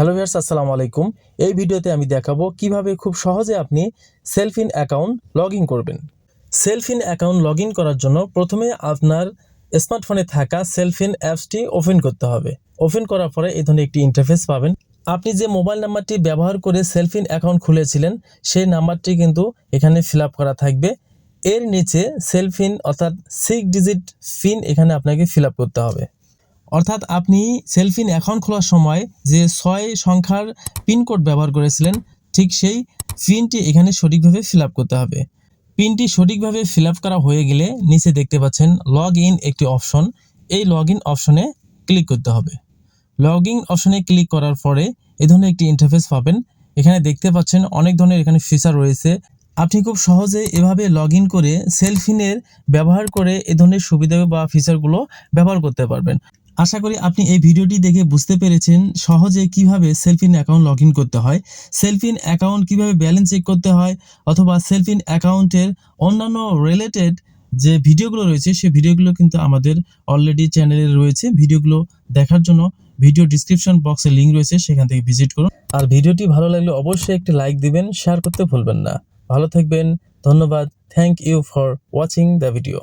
Hello viewers, আসসালামু আলাইকুম। এই ভিডিওতে আমি দেখাবো কীভাবে খুব সহজে আপনি সেলফ ইন অ্যাকাউন্ট লগ করবেন। সেলফ ইন অ্যাকাউন্ট লগ করার জন্য প্রথমে আপনার স্মার্টফোনে থাকা সেলফ ইন অ্যাপসটি ওপেন করতে হবে। ওপেন করার পরে এই ধরনের একটি ইন্টারফেস পাবেন। আপনি যে মোবাইল নাম্বারটি ব্যবহার করে সেলফ ইন অ্যাকাউন্ট খুলেছিলেন, সেই নাম্বারটি কিন্তু এখানে ফিল করা থাকবে। এর নিচে সেলফ ইন অর্থাৎ সিক্স ডিজিট পিন এখানে আপনাকে ফিল করতে হবে। অর্থাৎ আপনি সেলফিন অ্যাকাউন্ট খোলার সময় যে ছয় সংখ্যার পিনকোড ব্যবহার করেছিলেন, ঠিক সেই পিনটি এখানে সঠিকভাবে ফিল করতে হবে। পিনটি সঠিকভাবে ফিল করা হয়ে গেলে নিচে দেখতে পাচ্ছেন লগ ইন একটি অপশন। এই লগ ইন অপশনে ক্লিক করতে হবে। লগ ইন অপশনে ক্লিক করার পরে এ ধরনের একটি ইন্টারফেস পাবেন। এখানে দেখতে পাচ্ছেন অনেক ধরনের এখানে ফিচার রয়েছে। আপনি খুব সহজে এভাবে লগ ইন করে সেলফিনের ব্যবহার করে এ ধরনের সুবিধা বা ফিচারগুলো ব্যবহার করতে পারবেন। আশা করি আপনি এই ভিডিওটি দেখে বুঝতে পেরেছেন সহজে কীভাবে সেলফিন অ্যাকাউন্ট লগ করতে হয়। সেলফিন অ্যাকাউন্ট কীভাবে ব্যালেন্স চেক করতে হয় অথবা সেলফিন অ্যাকাউন্টের অন্যান্য রিলেটেড যে ভিডিওগুলো রয়েছে সেই ভিডিওগুলো কিন্তু আমাদের অলরেডি চ্যানেলে রয়েছে। ভিডিওগুলো দেখার জন্য ভিডিও ডিসক্রিপশন বক্সে লিঙ্ক রয়েছে, সেখান থেকে ভিজিট করুন। আর ভিডিওটি ভালো লাগলে অবশ্যই একটি লাইক দিবেন শেয়ার করতে ভুলবেন না। ভালো থাকবেন, ধন্যবাদ thank you for watching the video